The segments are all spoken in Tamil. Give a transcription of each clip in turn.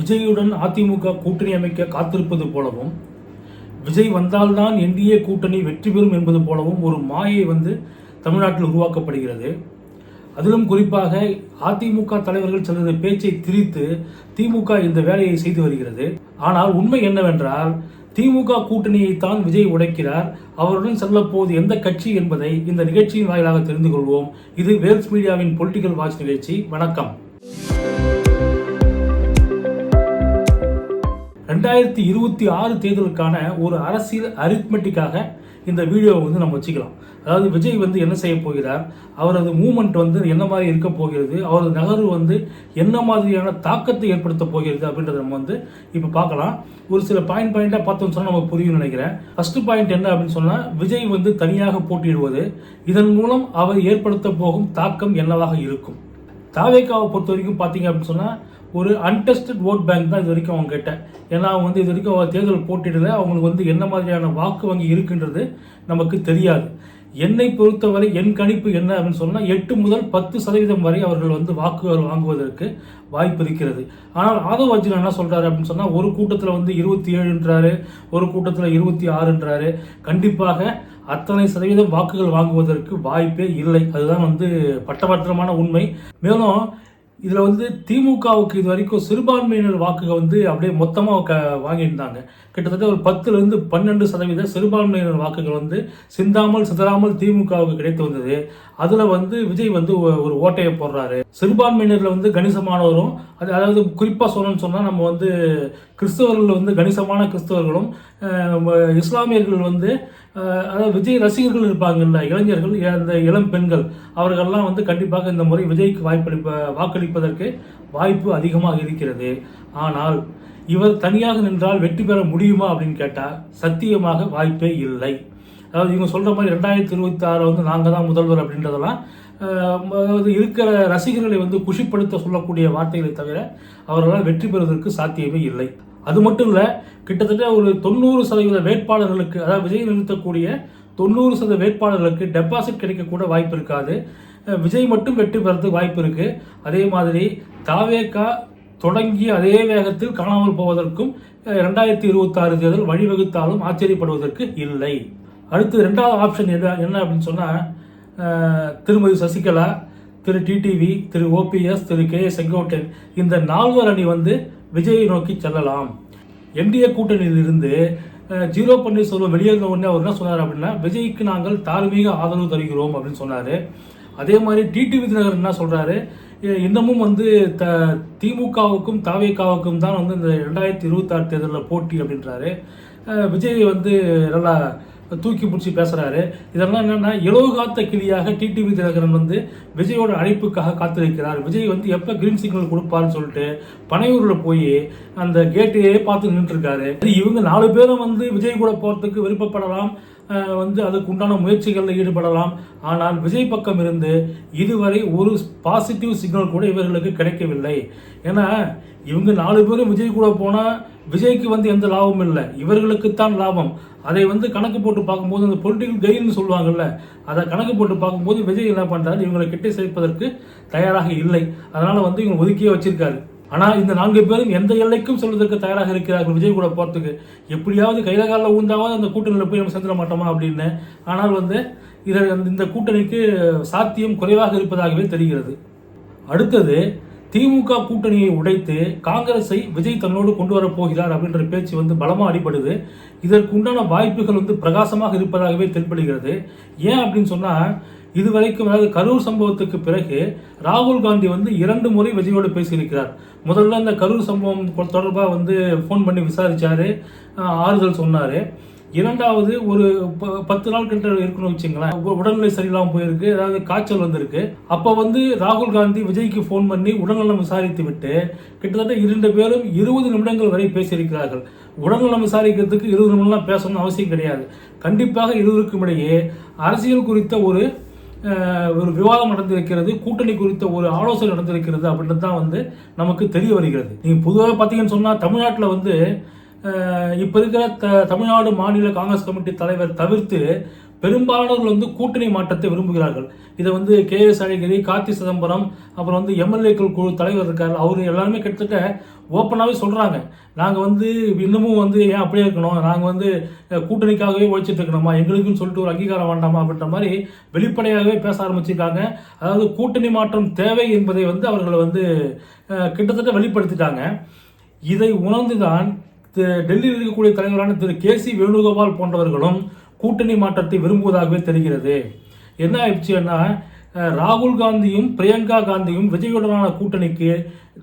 விஜயுடன் அதிமுக கூட்டணி அமைக்க காத்திருப்பது போலவும் விஜய் வந்தால்தான் என்டிஏ கூட்டணி வெற்றி பெறும் என்பது போலவும் ஒரு மாயை வந்து தமிழ்நாட்டில் உருவாக்கப்படுகிறது. அதிலும் குறிப்பாக அதிமுக தலைவர்கள் சிலரது பேச்சை திரித்து திமுக இந்த வேலையை செய்து வருகிறது. ஆனால் உண்மை என்னவென்றால் திமுக கூட்டணியை தான் விஜய் உடைக்கிறார். அவருடன் செல்லப்போவது எந்த கட்சி என்பதை இந்த நிகழ்ச்சியின் வாயிலாக தெரிந்து கொள்வோம். இது வேல்ஸ் மீடியாவின் பொலிட்டிக்கல் வாட்ச் நிகழ்ச்சி. வணக்கம். ரெண்டாயிரத்தி இருபத்தி ஆறு தேர்தலுக்கான ஒரு அரசியல் அரித்மெட்டிக்காக இந்த வீடியோவை வந்து நம்ம வச்சுக்கலாம். அதாவது விஜய் வந்து என்ன செய்ய போகிறார்? அவரது மூமெண்ட் வந்து என்ன மாதிரி இருக்க போகிறது? அவரது நகர்வு வந்து என்ன மாதிரியான தாக்கத்தை ஏற்படுத்த போகிறது அப்படின்றத நம்ம வந்து இப்போ பார்க்கலாம். ஒரு சில பாயிண்ட் பாயிண்டாக பார்த்தோம்னு சொன்னால் நமக்கு புரியும் நினைக்கிறேன். ஃபஸ்ட்டு பாயிண்ட் என்ன அப்படின்னு சொன்னால் விஜய் வந்து தனியாக போட்டியிடுவது இதன் மூலம் அவர் ஏற்படுத்த போகும் தாக்கம் என்னவாக இருக்கும்? தாவேக்காவை பொறுத்த வரைக்கும் பார்த்தீங்க அப்படின்னு சொன்னால் ஒரு அன்டெஸ்டட் ஓட் பேங்க் தான் இது வரைக்கும் அவங்க கிட்ட. ஏன்னா அவங்க வந்து இது வரைக்கும் அவங்க தேர்தல் போட்டியிடல. அவங்களுக்கு வந்து என்ன மாதிரியான வாக்கு வங்கி இருக்குன்றது நமக்கு தெரியாது. என்னை பொறுத்தவரை என் கணிப்பு என்ன அப்படின்னு சொன்னால் எட்டு முதல் பத்து சதவீதம் வரை அவர்கள் வந்து வாக்குகள் வாங்குவதற்கு வாய்ப்பு இருக்கிறது. ஆனால் ஆதவ் அர்ஜுன் என்ன சொல்கிறாரு அப்படின்னு சொன்னால் ஒரு கூட்டத்தில் வந்து இருபத்தி ஏழுன்றாரு ஒரு கூட்டத்தில் இருபத்தி ஆறுன்றாரு. கண்டிப்பாக அத்தனை சதவீதம் வாக்குகள் வாங்குவதற்கு வாய்ப்பே இல்லை. அதுதான் வந்து பட்டபத்திரமான உண்மை. மேலும் இதில் வந்து திமுகவுக்கு இது வரைக்கும் சிறுபான்மையினர் வாக்குகள் வந்து அப்படியே மொத்தமாக க வாங்கியிருந்தாங்க. கிட்டத்தட்ட ஒரு பத்துலேருந்து பன்னெண்டு சதவீத சிறுபான்மையினர் வாக்குகள் வந்து சிந்தாமல் சிதறாமல் திமுகவுக்கு கிடைத்து வந்தது. அதில் வந்து விஜய் வந்து ஒரு ஓட்டையை போடுறாரு. சிறுபான்மையினரில் வந்து கணிசமானவரும் அது அதாவது குறிப்பாக சொல்லணும்னு சொன்னால் நம்ம வந்து கிறிஸ்தவர்கள் வந்து கணிசமான கிறிஸ்தவர்களும் இஸ்லாமியர்கள் வந்து அதாவது விஜய் ரசிகர்கள் இருப்பாங்கல்ல இளைஞர்கள் அந்த இளம் பெண்கள் அவர்கள்லாம் வந்து கண்டிப்பாக இந்த முறை விஜய்க்கு வாய்ப்பளிப்ப வாக்களிப்பதற்கு வாய்ப்பு அதிகமாக இருக்கிறது. ஆனால் இவர் தனியாக நின்றால் வெற்றி பெற முடியுமா அப்படின்னு கேட்டால் சத்தியமாக வாய்ப்பே இல்லை. அதாவது இவங்க சொல்கிற மாதிரி ரெண்டாயிரத்தி இருபத்தி ஆறு வந்து நாங்கள் தான் முதல்வர் அப்படின்றதெல்லாம் அதாவது இருக்கிற ரசிகர்களை வந்து குஷிப்படுத்த சொல்லக்கூடிய வார்த்தைகளை தவிர அவர்களால் வெற்றி பெறுவதற்கு சாத்தியமே இல்லை. அது மட்டும் இல்லை கிட்டத்தட்ட ஒரு தொண்ணூறு சதவீத வேட்பாளர்களுக்கு அதாவது விஜய் நிறுத்தக்கூடிய தொண்ணூறு சதவீத வேட்பாளர்களுக்கு டெபாசிட் கிடைக்கக்கூட வாய்ப்பு இருக்காது. விஜய் மட்டும் வெற்றி பெறதுக்கு வாய்ப்பு இருக்குது அதே மாதிரி தாவேக்கா தொடங்கி அதே வேகத்தில் காணாமல் போவதற்கும் ரெண்டாயிரத்தி இருபத்தாறு தேர்தல் வழிவகுத்தாலும் ஆச்சரியப்படுவதற்கு இல்லை. அடுத்து ரெண்டாவது ஆப்ஷன் என்ன என்ன அப்படின்னு சொன்னால் திருமதி சசிகலா திரு டிடிவி திரு ஓபிஎஸ் திரு கே ஏ செங்கோட்டையன் இந்த நால்வர் அணி வந்து விஜயை நோக்கி செல்லலாம். என்டிஏ கூட்டணியிலிருந்து ஜீரோ பன்னீர்செல்வம் வெளியேறின உடனே அவர் என்ன சொன்னார் அப்படின்னா விஜய்க்கு நாங்கள் தார்மீக ஆதரவு தருகிறோம் அப்படின்னு சொன்னார். அதே மாதிரி டிடிவி விஜயநகர் என்ன சொல்கிறாரு இன்னமும் வந்து த திமுகவுக்கும் தாவேக்காவுக்கும் தான் வந்து இந்த ரெண்டாயிரத்தி இருபத்தாறு தேர்தலில் போட்டி அப்படின்றாரு. விஜய் வந்து நல்லா தூக்கி பிடிச்சி பேசுகிறாரு இதெல்லாம் என்னென்னா இலவு காத்த கிளியாக டிடிவி தினகரன் வந்து விஜயோட அழைப்புக்காக காத்திருக்கிறார். விஜய் வந்து எப்போ கிரீன் சிக்னல் கொடுப்பாருன்னு சொல்லிட்டு பனையூரில் போய் அந்த கேட்டையே பார்த்து நின்றுருக்காரு இவங்க நாலு பேரும் வந்து விஜய் கூட போகிறதுக்கு விருப்பப்படலாம். வந்து அதுக்கு உண்டான முயற்சிகளில் ஈடுபடலாம். ஆனால் விஜய் பக்கம் இருந்து இதுவரை ஒரு பாசிட்டிவ் சிக்னல் கூட இவர்களுக்கு கிடைக்கவில்லை. ஏன்னா இவங்க நாலு பேரும் விஜய் கூட போனால் விஜய்க்கு வந்து எந்த லாபமும் இல்லை. இவர்களுக்குத்தான் லாபம். அதை வந்து கணக்கு போட்டு பார்க்கும்போது அந்த பொலிட்டிக்கல் கெயின்னு சொல்லுவாங்கல்ல அதை கணக்கு போட்டு பார்க்கும்போது விஜய் என்ன பண்ணுறாரு இவங்களை கிட்டே சேர்ப்பதற்கு தயாராக இல்லை. அதனால் வந்து இவங்க ஒதுக்கியே வச்சுருக்காரு. ஆனால் இந்த நான்கு பேரும் எந்த எல்லைக்கும் செல்வதற்கு தயாராக இருக்கிறார்கள்? விஜய் கூட போகிறதுக்கு எப்படியாவது கைலகாலில் ஊந்தாவது அந்த கூட்டணியில் போய் நம்ம சேர்ந்துட மாட்டோமா அப்படின்னு? ஆனால் வந்து இதை இந்த கூட்டணிக்கு சாத்தியம் குறைவாக இருப்பதாகவே தெரிகிறது. அடுத்தது திமுக கூட்டணியை உடைத்து காங்கிரஸை விஜய் தன்னோடு கொண்டு வரப் போகிறார் அப்படின்ற பேச்சு வந்து பலமாக அடிபடுது. இதற்கு உண்டான வாய்ப்புகள் வந்து பிரகாசமாக இருப்பதாகவே தென்படுகிறது. ஏன் அப்படின்னு சொன்னால் இதுவரைக்கும் அதாவது கரூர் சம்பவத்துக்கு பிறகு ராகுல் காந்தி வந்து இரண்டு முறை விஜயோடு பேசியிருக்கிறார். முதல்ல இந்த கரூர் சம்பவம் தொடர்பாக வந்து ஃபோன் பண்ணி விசாரித்தார் ஆறுதல் சொன்னார். இரண்டாவது ஒரு ப- பத்து நாள் கிட்ட இருக்குன்னு வச்சுங்களேன். உடல்நிலை சரியில்லாமல் போயிருக்கு. அதாவது காய்ச்சல் வந்திருக்கு. அப்போ வந்து ராகுல் காந்தி விஜய்க்கு ஃபோன் பண்ணி உடல்நலம் விசாரித்து விட்டு கிட்டத்தட்ட இரண்டு பேரும் இருபது நிமிடங்கள் வரை பேசியிருக்கிறார்கள். உடல்நலம் விசாரிக்கிறதுக்கு இருபது நிமிடம்லாம் பேசணும்னு அவசியம் கிடையாது. கண்டிப்பாக இருவருக்கும் இடையே அரசியல் குறித்த ஒரு ஒரு விவாதம் நடந்திருக்கிறது கூட்டணி குறித்த ஒரு ஆலோசனை நடந்திருக்கிறது அப்படின்றது தான் வந்து நமக்கு தெரிய வருகிறது. நீங்கள் பொதுவாக பார்த்தீங்கன்னு சொன்னால் தமிழ்நாட்டில் வந்து இப்போ இருக்கிற த தமிழ்நாடு மாநில காங்கிரஸ் கமிட்டி தலைவர் தவிர்த்து பெரும்பாலானவர்கள் வந்து கூட்டணி மாற்றத்தை விரும்புகிறார்கள். இதை வந்து கே எஸ் அழகிரி கார்த்தி சிதம்பரம் அப்புறம் வந்து எம்எல்ஏக்கள் குழு தலைவர் இருக்கார். அவர் எல்லாருமே கிட்டத்தட்ட ஓப்பனாகவே சொல்கிறாங்க நாங்கள் வந்து இன்னமும் வந்து ஏன் அப்படியே இருக்கணும்? நாங்கள் வந்து கூட்டணிக்காகவே உழைச்சிட்டு இருக்கணுமா? எங்களுக்குன்னு சொல்லிட்டு ஒரு அங்கீகாரம் வேண்டாமா? அப்படின்ற மாதிரி வெளிப்படையாகவே பேச ஆரம்பிச்சிருக்காங்க. அதாவது கூட்டணி மாற்றம் தேவை என்பதை வந்து அவர்களை வந்து கிட்டத்தட்ட வெளிப்படுத்திட்டாங்க. இதை உணர்ந்துதான் தி- டெல்லியில் இருக்கக்கூடிய தலைவரான திரு கே சி வேணுகோபால் போன்றவர்களும் கூட்டணி மாற்றத்தை விரும்புவதாகவே தெரிகிறது. என்ன ஆயிடுச்சுன்னா ராகுல் காந்தியும் பிரியங்கா காந்தியும் விஜயுடனான கூட்டணிக்கு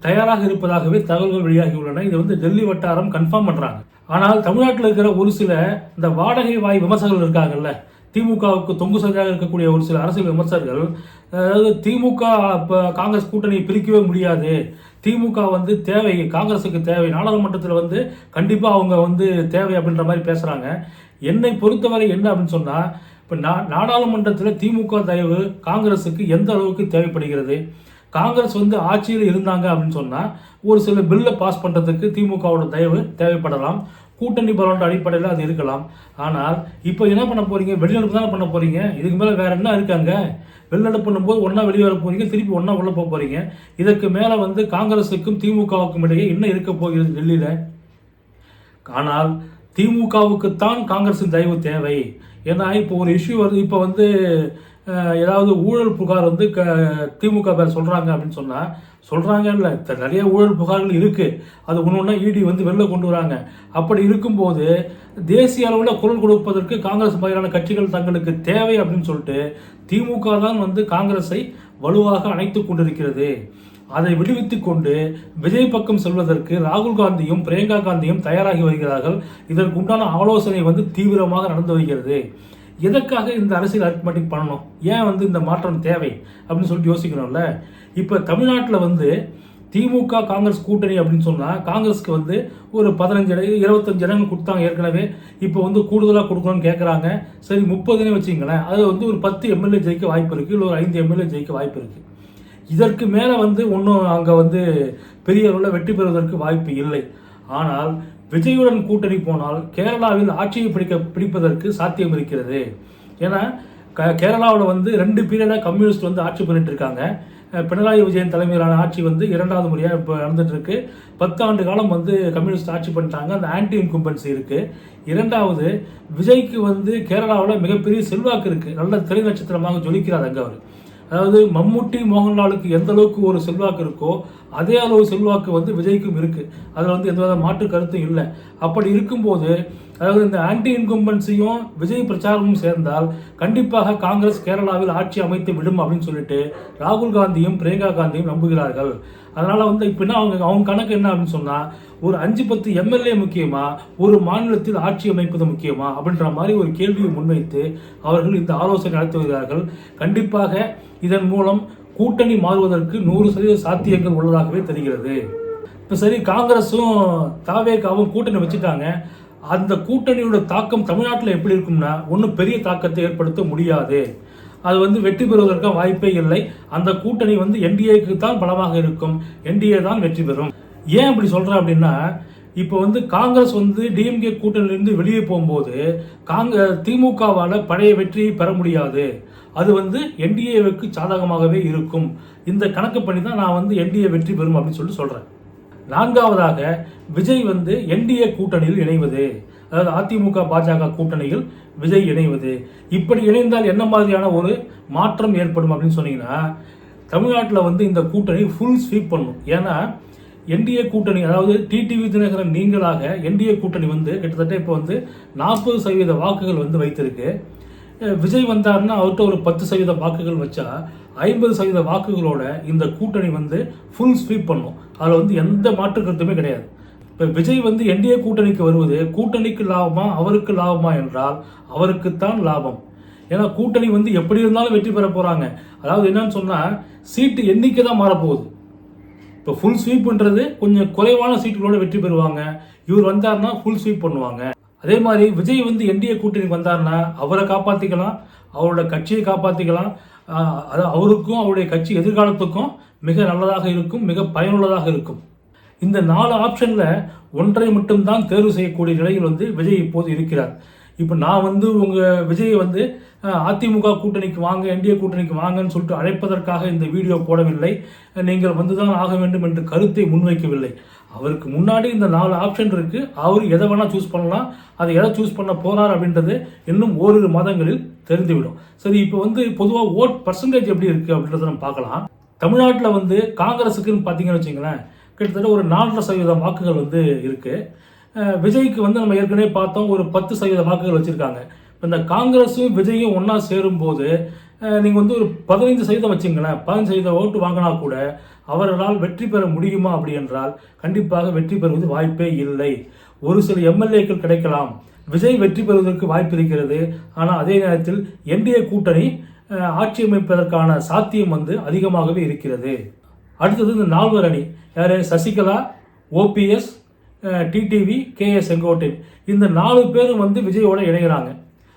தயாராக இருப்பதாகவே தகவல்கள் வெளியாகியுள்ளன. இதை வந்து டெல்லி வட்டாரம் கன்ஃபார்ம் பண்ணுறாங்க ஆனால் தமிழ்நாட்டில் இருக்கிற ஒரு சில இந்த வாடகை வாய் விமர்சகர்கள் இருக்காங்கல்ல திமுகவுக்கு தொங்கு சதையாக இருக்கக்கூடிய ஒரு சில அரசியல் விமர்சகர்கள் அதாவது திமுக இப்போ காங்கிரஸ் கூட்டணியை பிரிக்கவே முடியாது. திமுக வந்து தேவை காங்கிரஸுக்கு தேவை. நாடாளுமன்றத்தில் வந்து கண்டிப்பாக அவங்க வந்து தேவை அப்படின்ற மாதிரி பேசுகிறாங்க என்னை பொறுத்தவரை என்ன அப்படின்னு சொன்னால் இப்போ நா நாடாளுமன்றத்தில் திமுக தயவு காங்கிரஸுக்கு எந்த அளவுக்கு தேவைப்படுகிறது? காங்கிரஸ் வந்து ஆட்சியில் இருந்தாங்க அப்படின்னு சொன்னால் ஒரு சில பில்லை பாஸ் பண்ணுறதுக்கு திமுகவோட தயவு தேவைப்படலாம். கூட்டணி பலோன்ற அடிப்படையில் அது இருக்கலாம். ஆனால் இப்போ என்ன பண்ண போகிறீங்க வெளிநடப்பு தானே பண்ண போறீங்க? இதுக்கு மேலே வேறு என்ன இருக்காங்க வெளிநடப்பு பண்ணும்போது ஒன்றா வெளியே வர போகிறீங்க திருப்பி ஒன்றா உள்ளே போக போகிறீங்க இதற்கு மேலே வந்து காங்கிரஸுக்கும் திமுகவுக்கும் இடையே என்ன இருக்க போகிறது டெல்லியில்? ஆனால் திமுகவுக்குத்தான் காங்கிரஸின் தயவு தேவை. ஏன்னா இப்போ ஒரு இஷ்யூ வருது இப்போ வந்து ஏதாவது ஊழல் புகார் வந்து க திமுக பேர் சொல்கிறாங்க அப்படின்னு சொன்னால் சொல்கிறாங்கன்னு இல்லை. நிறைய ஊழல் புகார்கள் இருக்குது அது ஒன்று ஒன்றா இடி வந்து வெளில கொண்டு வராங்க. அப்படி இருக்கும்போது தேசிய அளவில் குரல் கொடுப்பதற்கு காங்கிரஸ் மாதிரியான கட்சிகள் தங்களுக்கு தேவை அப்படின்னு சொல்லிட்டு திமுக தான் வந்து காங்கிரஸை வலுவாக அணைத்து கொண்டிருக்கிறது. அதை விடுவித்துக் கொண்டு விஜய் பக்கம் செல்வதற்கு ராகுல் காந்தியும் பிரியங்கா காந்தியும் தயாராகி வருகிறார்கள். இதற்கு உண்டான ஆலோசனை வந்து தீவிரமாக நடந்து வருகிறது. எதற்காக இந்த அரசியல் அரித்மெட்டிக் பண்ணணும்? ஏன் வந்து இந்த மாற்றம் தேவை? அப்படின்னு சொல்லிட்டு யோசிக்கணும்ல. இப்போ தமிழ்நாட்டில் வந்து திமுக காங்கிரஸ் கூட்டணி அப்படின்னு சொன்னால் காங்கிரஸ்க்கு வந்து ஒரு பதினஞ்சு இடம் இருபத்தஞ்சு இடங்கள் கொடுத்தாங்க ஏற்கனவே. இப்போ வந்து கூடுதலாக கொடுக்கணும்னு கேட்குறாங்க சரி முப்பதுன்னு வச்சுங்களேன். அது வந்து ஒரு பத்து எம்எல்ஏ ஜெயிக்க வாய்ப்பு இருக்குது இல்லை ஒரு ஐந்து எம்எல்ஏ ஜெயிக்க வாய்ப்பு இருக்குது இதற்கு மேலே வந்து ஒன்றும் அங்கே வந்து பெரிய அளவில் வெற்றி பெறுவதற்கு வாய்ப்பு இல்லை. ஆனால் விஜயுடன் கூட்டணி போனால் கேரளாவில் ஆட்சியை பிடிக்க பிடிப்பதற்கு சாத்தியம் இருக்கிறது. ஏன்னா க கேரளாவில் வந்து ரெண்டு பீரியடாக கம்யூனிஸ்ட் வந்து ஆட்சி பண்ணிட்டு இருக்காங்க. பினராயி விஜயன் தலைமையிலான ஆட்சி வந்து இரண்டாவது முறையாக இப்போ நடந்துகிட்ருக்கு பத்து ஆண்டு காலம் வந்து கம்யூனிஸ்ட் ஆட்சி பண்ணிட்டாங்க. அந்த ஆன்டி இன்கும்பன்சி இருக்குது இரண்டாவது விஜய்க்கு வந்து கேரளாவில் மிகப்பெரிய செல்வாக்கு இருக்குது நல்ல திரை நட்சத்திரமாக ஜொலிக்கிறார் அங்கே அவர். அதாவது மம்முட்டி மோகன்லாலுக்கு எந்த அளவுக்கு ஒரு செல்வாக்கு இருக்கோ அதே அளவு செல்வாக்கு வந்து விஜய்க்கும் இருக்குது அதில் வந்து எந்த வித மாற்று கருத்தும் இல்லை. அப்படி இருக்கும்போது அதாவது இந்த ஆன்டி இன்கம்பன்சியும் விஜய் பிரச்சாரமும் சேர்ந்தால் கண்டிப்பாக காங்கிரஸ் கேரளாவில் ஆட்சி அமைத்து விடும் அப்படின்னு சொல்லிட்டு ராகுல் காந்தியும் பிரியங்கா காந்தியும் நம்புகிறார்கள். அதனால் வந்து இப்போ என்ன அவங்க அவங்க கணக்கு என்ன அப்படின்னு சொன்னால் ஒரு அஞ்சு பத்து எம்எல்ஏ முக்கியமா ஒரு மாநிலத்தில் ஆட்சி அமைப்பது முக்கியமா அப்படின்ற மாதிரி ஒரு கேள்வியை முன்வைத்து அவர்கள் இந்த ஆலோசனை நடத்தி வருகிறார்கள். கண்டிப்பாக இதன் மூலம் கூட்டணி மாறுவதற்கு நூறு சதவீத சாத்தியங்கள் உள்ளதாகவே தெரிகிறது. இப்போ சரி காங்கிரஸும் தாவேகாவும் கூட்டணி வச்சுட்டாங்க. அந்த கூட்டணியோட தாக்கம் தமிழ்நாட்டில் எப்படி இருக்கும்னா ஒன்றும் பெரிய தாக்கத்தை ஏற்படுத்த முடியாது. அது வந்து வெற்றி பெறுவதற்கு வாய்ப்பே இல்லை. அந்த கூட்டணி வந்து என்டிஏக்கு தான் பலமாக இருக்கும். என்டிஏ தான் வெற்றி பெறும். ஏன் அப்படி சொல்கிறேன் அப்படின்னா இப்போ வந்து காங்கிரஸ் வந்து டிஎம்கே கூட்டணியிலிருந்து வெளியே போகும்போது காங்க திமுகவால் பழைய வெற்றியை பெற முடியாது. அது வந்து என்டிஏவுக்கு சாதகமாகவே இருக்கும். இந்த கணக்கு பண்ணி தான் நான் வந்து என்டிஏ வெற்றி பெறும் அப்படின்னு சொல்லிட்டு சொல்கிறேன் நான்காவதாக விஜய் வந்து என்டிஏ கூட்டணியில் இணைவது. அதாவது அதிமுக பாஜக கூட்டணியில் விஜய் இணைவது. இப்படி இணைந்தால் என்ன மாதிரியான ஒரு மாற்றம் ஏற்படும் அப்படின்னு சொன்னீங்கன்னா தமிழ்நாட்டில் வந்து இந்த கூட்டணி ஃபுல் ஸ்வீப் பண்ணும். ஏன்னா என்டிஏ கூட்டணி அதாவது டிடிவி தினகரன் நீங்களாக என்டிஏ கூட்டணி வந்து கிட்டத்தட்ட இப்போ வந்து நாற்பது சதவீத வாக்குகள் வந்து வைத்திருக்கு. விஜய் வந்தார்னா அவர்கிட்ட ஒரு பத்து சதவீத வாக்குகள் வச்சா ஐம்பது சதவீத வாக்குகளோட இந்த கூட்டணி வந்து ஃபுல் ஸ்வீப் பண்ணும். அதில் வந்து எந்த மாற்று கருத்துமே கிடையாது. இப்போ விஜய் வந்து என்டிஏ கூட்டணிக்கு வருவது கூட்டணிக்கு லாபமா அவருக்கு லாபமா என்றால் அவருக்குத்தான் லாபம். ஏன்னா கூட்டணி வந்து எப்படி இருந்தாலும் வெற்றி பெற போகிறாங்க அதாவது என்னன்னு சொன்னால் சீட்டு எண்ணிக்கை தான் மாறப்போகுது. இப்போ ஃபுல் ஸ்வீப்ன்றது கொஞ்சம் குறைவான சீட்டுகளோட வெற்றி பெறுவாங்க. இவர் வந்தாருன்னா ஃபுல் ஸ்வீப் பண்ணுவாங்க. அதே மாதிரி விஜய் வந்து என்டிஏ கூட்டணிக்கு வந்தார்னா அவரை காப்பாற்றிக்கலாம் அவரோட கட்சியை காப்பாற்றிக்கலாம் அது அதாவது அவருக்கும் அவருடைய கட்சி எதிர்காலத்துக்கும் மிக நல்லதாக இருக்கும் மிக பயனுள்ளதாக இருக்கும். இந்த நாலு ஆப்ஷனில் ஒன்றை மட்டும்தான் தேர்வு செய்யக்கூடிய நிலையில் வந்து விஜய் இப்போது இருக்கிறார். இப்போ நான் வந்து உங்கள் விஜயை வந்து அதிமுக கூட்டணிக்கு வாங்க என்டிஏ கூட்டணிக்கு வாங்கன்னு சொல்லிட்டு அழைப்பதற்காக இந்த வீடியோ போடவில்லை. நீங்கள் வந்துதான் ஆக வேண்டும் என்று கருத்தை முன்வைக்கவில்லை. அவருக்கு முன்னாடி இந்த நாலு ஆப்ஷன் இருக்கு. அவர் எதை வேணால் சூஸ் பண்ணலாம். அதை எதை சூஸ் பண்ண போறார் அப்படின்றது இன்னும் ஓரிரு மாதங்களில் தெரிந்துவிடும். சரி இப்போ வந்து பொதுவாக ஓட் பர்சன்டேஜ் எப்படி இருக்கு அப்படின்றத நம்ம பார்க்கலாம். தமிழ்நாட்டில் வந்து காங்கிரஸுக்குன்னு பார்த்தீங்கன்னு வச்சுங்களேன் கிட்டத்தட்ட ஒரு நாலரை சதவீதம் வாக்குகள் வந்து இருக்கு. விஜய்க்கு வந்து நம்ம ஏற்கனவே பார்த்தோம் ஒரு பத்து சதவீத வாக்குகள் வச்சுருக்காங்க. இப்போ இந்த காங்கிரஸும் விஜயும் ஒன்றா சேரும்போது நீங்கள் வந்து ஒரு பதினைந்து சதவீதம் வச்சுங்களேன் பதினஞ்சு சதவீதம் ஓட்டு வாங்கினா கூட அவர்களால் வெற்றி பெற முடியுமா அப்படி என்றால் கண்டிப்பாக வெற்றி பெறுவது வாய்ப்பே இல்லை. ஒரு சில எம்எல்ஏக்கள் கிடைக்கலாம் விஜய் வெற்றி பெறுவதற்கு வாய்ப்பு இருக்கிறது. ஆனால் அதே நேரத்தில் என்டிஏ கூட்டணி ஆட்சி அமைப்பதற்கான சாத்தியம் வந்து அதிகமாகவே இருக்கிறது. அடுத்தது இந்த நால்வர் அணி. யார்? Sasikala OPS TTV KS Sengottaiyan. இந்த நாலு பேரும் வந்து விஜயோட இணைகிறாங்க.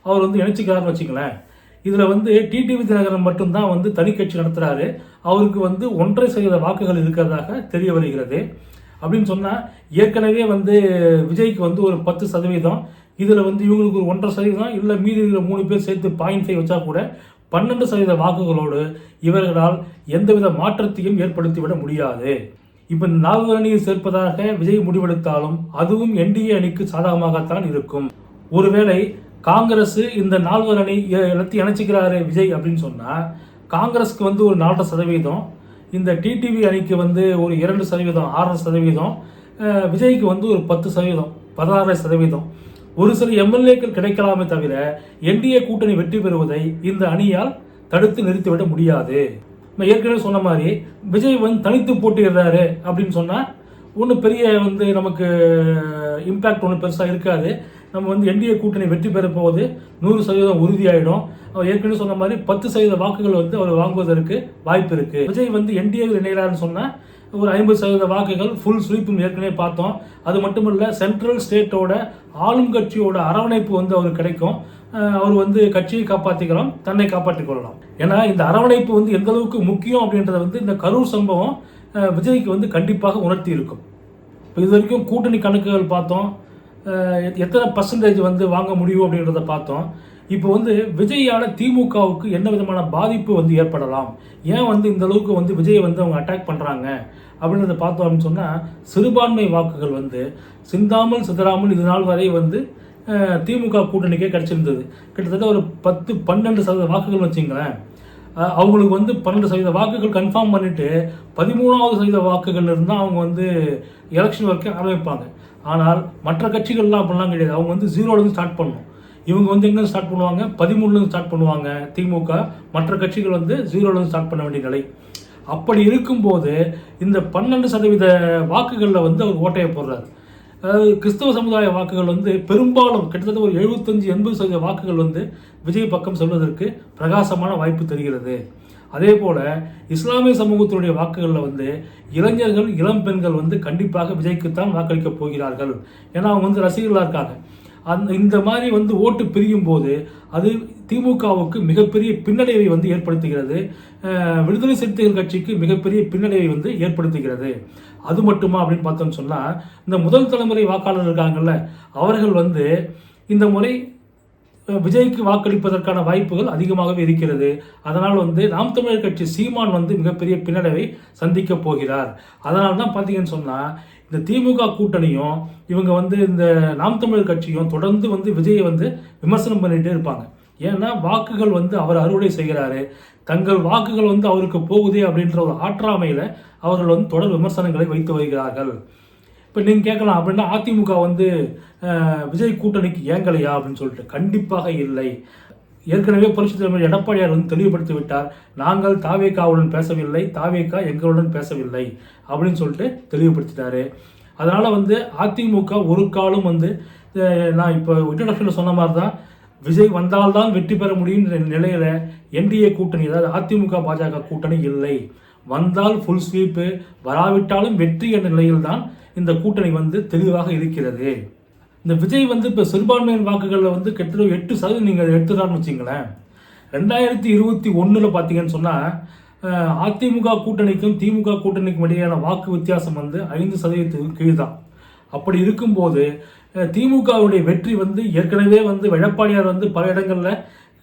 அவர் வந்து இணைச்சிக்கிறாருன்னு வச்சுங்களேன். இதில் வந்து டிடிவி தினகரன் மட்டும்தான் வந்து தனி கட்சி நடத்துகிறாரு அவருக்கு வந்து ஒன்றரை சதவீத வாக்குகள் இருக்கிறதாக தெரிய வருகிறது. அப்படின்னு சொன்னால் ஏற்கனவே வந்து விஜய்க்கு வந்து ஒரு பத்து சதவீதம் இதில் வந்து இவங்களுக்கு ஒரு ஒன்றரை சதவீதம் இல்லை மீதி இருக்கிற மூணு பேர் சேர்த்து பாயிண்ட் ஃபைவ் வச்சா கூட பன்னெண்டு சதவீத வாக்குகளோடு இவர்களால் எந்தவித மாற்றத்தையும் ஏற்படுத்திவிட முடியாது. இப்போ இந்த நால்வர் அணியை சேர்ப்பதாக விஜய் முடிவெடுத்தாலும் அதுவும் என்டிஏ அணிக்கு சாதகமாகத்தான் இருக்கும். ஒருவேளை காங்கிரஸ் இந்த நால்வர் அணி எல்லாத்தையும் இணைச்சிக்கிறாரு விஜய் அப்படின்னு சொன்னால் காங்கிரஸ்க்கு வந்து ஒரு நாலரை சதவீதம் இந்த டிடிவி அணிக்கு வந்து ஒரு இரண்டு சதவீதம் ஆறரை சதவீதம் விஜய்க்கு வந்து ஒரு பத்து சதவீதம் பதினாறரை சதவீதம். ஒரு சில எம்எல்ஏக்கள் கிடைக்கலாமே தவிர என்டிஏ கூட்டணி வெற்றி பெறுவதை இந்த அணியால் தடுத்து நிறுத்திவிட முடியாது. நம்ம ஏற்கனவே சொன்ன மாதிரி விஜய் வந்து தனித்து போட்டிடுறாரு அப்படின்னு சொன்னால் ஒன்றும் பெரிய வந்து நமக்கு இம்பேக்ட் ஒன்றும் பெருசாக இருக்காது. நம்ம வந்து என்டிஏ கூட்டணி வெற்றி பெற போவது நூறு சதவீதம் உறுதியாயிடும். அவர் ஏற்கனவே சொன்ன மாதிரி பத்து சதவீத வாக்குகள் வந்து அவர் வாங்குவதற்கு வாய்ப்பு இருக்கு. விஜய் வந்து என்டிஏ இணைகிறாருன்னு சொன்னால் ஒரு ஐம்பது சதவீத வாக்குகள் ஃபுல் ஸ்வீப்பும் ஏற்கனவே பார்த்தோம். அது மட்டும் இல்லை சென்ட்ரல் ஸ்டேட்டோட ஆளும் கட்சியோட அரவணைப்பு வந்து அவருக்கு கிடைக்கும். அவர் வந்து கட்சியை காப்பாற்றிக்கலாம் தன்னை காப்பாற்றிக் கொள்ளலாம். ஏன்னா இந்த அரவணைப்பு வந்து எந்த அளவுக்கு முக்கியம் அப்படின்றத வந்து இந்த கரூர் சம்பவம் விஜய்க்கு வந்து கண்டிப்பாக உணர்த்தி இருக்கும். இப்போ இது வரைக்கும் கூட்டணி கணக்குகள் பார்த்தோம். எத்தனை பர்சன்டேஜ் வந்து வாங்க முடியும் அப்படின்றத பார்த்தோம். இப்போ வந்து விஜயால திமுகவுக்கு என்ன விதமான பாதிப்பு வந்து ஏற்படலாம்? ஏன் வந்து இந்த அளவுக்கு வந்து விஜயை வந்து அவங்க அட்டாக் பண்ணுறாங்க அப்படின்றத பார்த்தோம் அப்படின்னு சொன்னால் சிறுபான்மை வாக்குகள் வந்து சிந்தாமல் சிதறாமல் இது நாள் வரை வந்து திமுக கூட்டணிக்கே கிடச்சிருந்தது. கிட்டத்தட்ட ஒரு பத்து பன்னெண்டு சதவீத வாக்குகள் வச்சுங்களேன். அவங்களுக்கு வந்து பன்னெண்டு சதவீத வாக்குகள் கன்ஃபார்ம் பண்ணிவிட்டு பதிமூணாவது சதவீத வாக்குகள் இருந்தால் அவங்க வந்து எலெக்ஷன் வரைக்கும் ஆரம்பிப்பாங்க. ஆனால் மற்ற கட்சிகள்லாம் அப்படிலாம் கிடையாது. அவங்க வந்து ஜீரோலேருந்து ஸ்டார்ட் பண்ணணும். இவங்க வந்து எங்கேருந்து ஸ்டார்ட் பண்ணுவாங்க? பதிமூணுலேருந்து ஸ்டார்ட் பண்ணுவாங்க. திமுக மற்ற கட்சிகள் வந்து ஜீரோலேருந்து ஸ்டார்ட் பண்ண வேண்டிய நிலை. அப்படி இருக்கும்போது இந்த பன்னெண்டு சதவீத வாக்குகளில் வந்து அவர் ஓட்டையை போடுறாரு. அதாவது கிறிஸ்தவ சமுதாய வாக்குகள் வந்து பெரும்பாலும் கிட்டத்தட்ட ஒரு எழுபத்தஞ்சு எண்பது சதவீத வாக்குகள் வந்து விஜய் பக்கம் செல்வதற்கு பிரகாசமான வாய்ப்பு தெரிகிறது. அதே போல இஸ்லாமிய சமூகத்தினுடைய வாக்குகளில் வந்து இளைஞர்கள் இளம் பெண்கள் வந்து கண்டிப்பாக விஜய்க்குத்தான் வாக்களிக்க போகிறார்கள். ஏன்னா அவங்க வந்து ரசிகர்களாக இருக்காங்க. அந்த இந்த மாதிரி வந்து ஓட்டு பிரியும் போது அது திமுகவுக்கு மிகப்பெரிய பின்னடைவை வந்து ஏற்படுத்துகிறது. விடுதலை சிறுத்தைகள் கட்சிக்கு மிகப்பெரிய பின்னடைவை வந்து ஏற்படுத்துகிறது. அது மட்டுமா அப்படின்னு பார்த்தோம்னு சொன்னால் இந்த முதல் தலைமுறை வாக்காளர் இருக்காங்கல்ல அவர்கள் வந்து இந்த முறை விஜய்க்கு வாக்களிப்பதற்கான வாய்ப்புகள் அதிகமாகவே இருக்கிறது. அதனால் வந்து நாம் தமிழர் கட்சி சீமான் வந்து மிகப்பெரிய பின்னடைவை சந்திக்க போகிறார். அதனால தான் பார்த்தீங்கன்னு சொன்னால் இந்த திமுக கூட்டணியும் இவங்க வந்து இந்த நாம் தமிழர் கட்சியும் தொடர்ந்து வந்து விஜயை வந்து விமர்சனம் பண்ணிகிட்டே இருப்பாங்க. ஏன்னா வாக்குகள் வந்து அவர் அறுவடை செய்கிறாரு. தங்கள் வாக்குகள் வந்து அவருக்கு போகுதே அப்படின்ற ஒரு ஆற்றாமையில் அவர்கள் வந்து தொடர் விமர்சனங்களை வைத்து வருகிறார்கள். இப்போ நீங்கள் கேட்கலாம் அப்படின்னா அதிமுக வந்து விஜய் கூட்டணிக்கு ஏங்கலையா அப்படின்னு சொல்லிட்டு? கண்டிப்பாக இல்லை. ஏற்கனவே புரட்சி தலைவர் எடப்பாடியார் வந்து தெளிவுபடுத்தி விட்டார். நாங்கள் தாவேக்காவுடன் பேசவில்லை தாவேக்கா எங்களுடன் பேசவில்லை அப்படின்னு சொல்லிட்டு தெளிவுபடுத்திட்டாரு. அதனால் வந்து அதிமுக ஒரு காலம் வந்து நான் இப்போ இன்ட்ரடக்ஷனில் சொன்ன மாதிரி தான் விஜய் வந்தால்தான் வெற்றி பெற முடியும் நிலையில் என்டிஏ கூட்டணி அதாவது அதிமுக பாஜக கூட்டணி இல்லை. வந்தால் ஃபுல் ஸ்வீப்பு வராவிட்டாலும் வெற்றி என்ற நிலையில்தான் இந்த கூட்டணி வந்து தெளிவாக இருக்கிறது. இந்த விஜய் வந்து இப்போ சிறுபான்மையின் வாக்குகளில் வந்து கிட்டத்தட்ட எட்டு சதவீதம் நீங்கள் எடுத்துட்டான்னு வச்சிங்களேன் ரெண்டாயிரத்தி இருபத்தி ஒன்றில் பார்த்தீங்கன்னு சொன்னால் அதிமுக கூட்டணிக்கும் திமுக கூட்டணிக்கும் இடையேயான வாக்கு வித்தியாசம் வந்து ஐந்து சதவீதத்துக்கு கீழ் தான் அப்படி இருக்கும்போது திமுகவுடைய வெற்றி வந்து ஏற்கனவே வந்து எடப்பாடியார் வந்து பல இடங்களில்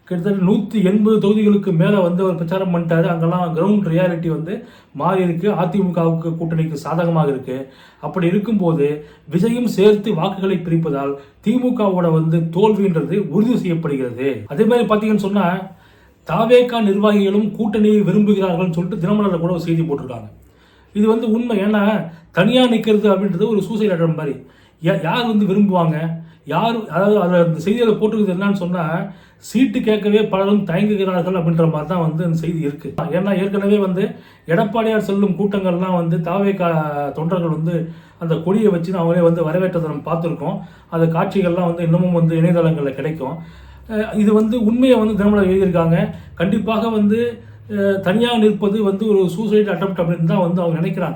கிட்டத்தட்ட நூற்றி எண்பது தொகுதிகளுக்கு மேலே வந்து அவர் பிரச்சாரம் பண்ணிட்டாரு. அங்கெல்லாம் கிரவுண்ட் ரியாலிட்டி வந்து மாறி இருக்கு. அதிமுகவுக்கு கூட்டணிக்கு சாதகமாக இருக்கு. அப்படி இருக்கும்போது விஜயும் சேர்த்து வாக்குகளை பிரிப்பதால் திமுகவோட வந்து தோல்வின்றது உறுதி செய்யப்படுகிறது. அதே மாதிரி பார்த்தீங்கன்னு சொன்னால் தாவேகா நிர்வாகிகளும் கூட்டணியை விரும்புகிறார்கள்னு சொல்லிட்டு தினமலரில் கூட ஒரு செய்தி போட்டிருக்காங்க. இது வந்து உண்மை. ஏன்னா தனியாக நிற்கிறது அப்படின்றது ஒரு சூசைட் மாதிரி. யார் வந்து விரும்புவாங்க? யார் அதாவது அதில் அந்த செய்தியில் போட்டிருக்கிறது என்னன்னு சொன்னால் சீட்டு கேட்கவே பலரும் தயங்குகிறார்கள் அப்படின்ற மாதிரி தான் வந்து அந்த செய்தி இருக்குது ஏன்னா ஏற்கனவே வந்து எடப்பாடியார் செல்லும் கூட்டங்கள்லாம் வந்து தாவே கா தொண்டர்கள் வந்து அந்த கொடியை வச்சு அவங்களே வந்து வரவேற்றதை நம்ம பார்த்துருக்கோம். அந்த காட்சிகள்லாம் வந்து இன்னமும் வந்து இணையதளங்களில் கிடைக்கும். இது வந்து உண்மையை வந்து தினமலர் எழுதியிருக்காங்க. கண்டிப்பாக வந்து தனியாக நிற்பது வந்து ஒரு சூசைட் அட்டம் அப்படின்னு தான் வந்து அவங்க நினைக்கிறாங்க.